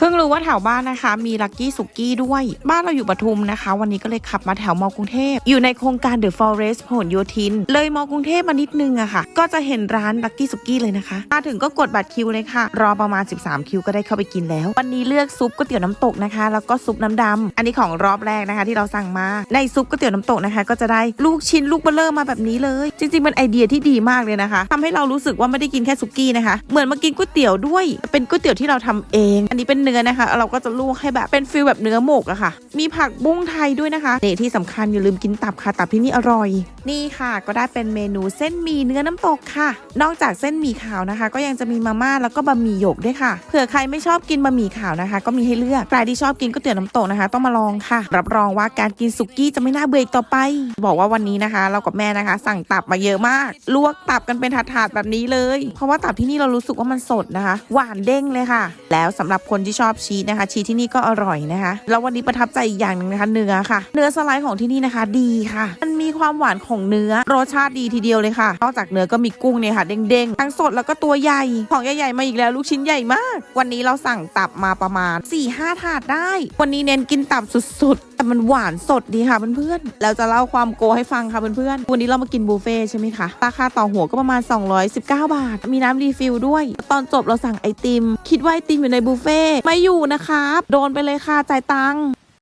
เพิ่งรู้ว่าแถวบ้านนะคะ มีลักกี้สุกี้ด้วย บ้านเราอยู่ปทุมนะคะ วันนี้ก็เลยขับมาแถวมอกรุงเทพ อยู่ในโครงการ The Forest ผลโยธิน เลยมอกรุงเทพมานิดนึงอะค่ะ ก็จะเห็นร้านลักกี้สุกี้เลยนะคะ มาถึงก็กดบัตรคิวเลยค่ะ รอประมาณ 13 คิวก็ได้เข้าไปกินแล้ว วันนี้เลือกซุปก๋วยเตี๋ยวน้ำตกนะคะ แล้วก็ซุปน้ำดำอันนี้ของรอบแรกนะคะ ที่เราสั่งมา ในซุปก๋วยเตี๋ยวน้ำตกนะคะ ก็จะได้ลูกชิ้นลูกเบลเลอร์มาแบบนี้เลย จริงๆเป็นไอเดียที่ดีมากเลยนะคะทำให้เรารู้สึกว่าไม่ได้กินแค่สุกี้นะคะ เหมือนมากินก๋วยเตี๋ยวด้วย เป็นก๋วยเตี๋ยวที่เราทำเอง อันนี้เป็นนื้อนะคะ เราก็จะลวกให้แบบเป็นฟิลแบบเนื้อหมกอะค่ะ มีผักบุ้งไทยด้วยนะคะเนที่สำคัญอย่าลืมกินตับค่ะตับที่นี่อร่อย นี่ค่ะก็ได้เป็นเมนูเส้นหมี่เนื้อน้ำตกค่ะ นอกจากเส้นหมี่ขาวนะคะ ก็ยังจะมีมาม่าแล้วก็บะหมี่หยกด้วยค่ะเผื่อใครไม่ชอบกินบะหมี่ขาวนะคะ ก็มีให้เลือกใครที่ชอบกินก๋วยเตี๋ยวน้ำตกนะคะ ต้องมาลองค่ะ รับรองว่าการกินสุกี้จะไม่น่าเบื่ออีกต่อไป บอกว่าวันนี้นะคะ เรากับแม่นะคะ สั่งตับมาเยอะมาก ลวกตับกันเป็นถาดๆแบบนี้เลย เพราะว่าตับที่นี่เรารู้สึกว่ามันสดนะคะ หวานเด้งเลยค่ะ แล้วสำหรับคนที่ชอบชีสนะคะ ชีสที่นี่ก็อร่อยนะคะ แล้ววันนี้ประทับใจอีกอย่างหนึ่งนะคะ เนื้อค่ะ เนื้อสไลด์ของที่นี่นะคะ ดีค่ะมัน ความหวานของเนื้อ รสชาติดีทีเดียวเลยค่ะ นอกจากเนื้อก็มีกุ้งเนี่ยค่ะเด้งๆทั้งสดแล้วก็ตัวใหญ่ ของใหญ่ๆมาอีกแล้วลูกชิ้นใหญ่มาก วันนี้เราสั่งตับมาประมาณ 4-5 ถาดได้ วันนี้เน้นกินตับสุดๆ แต่มันหวานสดดีค่ะเพื่อนๆแล้วจะเล่าความโกให้ฟังค่ะเพื่อนๆวันนี้เรามากินบุฟเฟ่ใช่ไหมคะราคาต่อหัวก็ประมาณ 219 บาท มีน้ำรีฟิลด้วย ตอนจบเราสั่งไอติม คิดว่าไอติมอยู่ในบุฟเฟ่ไม่อยู่นะครับโดนไปเลยค่ะจ่ายตังค์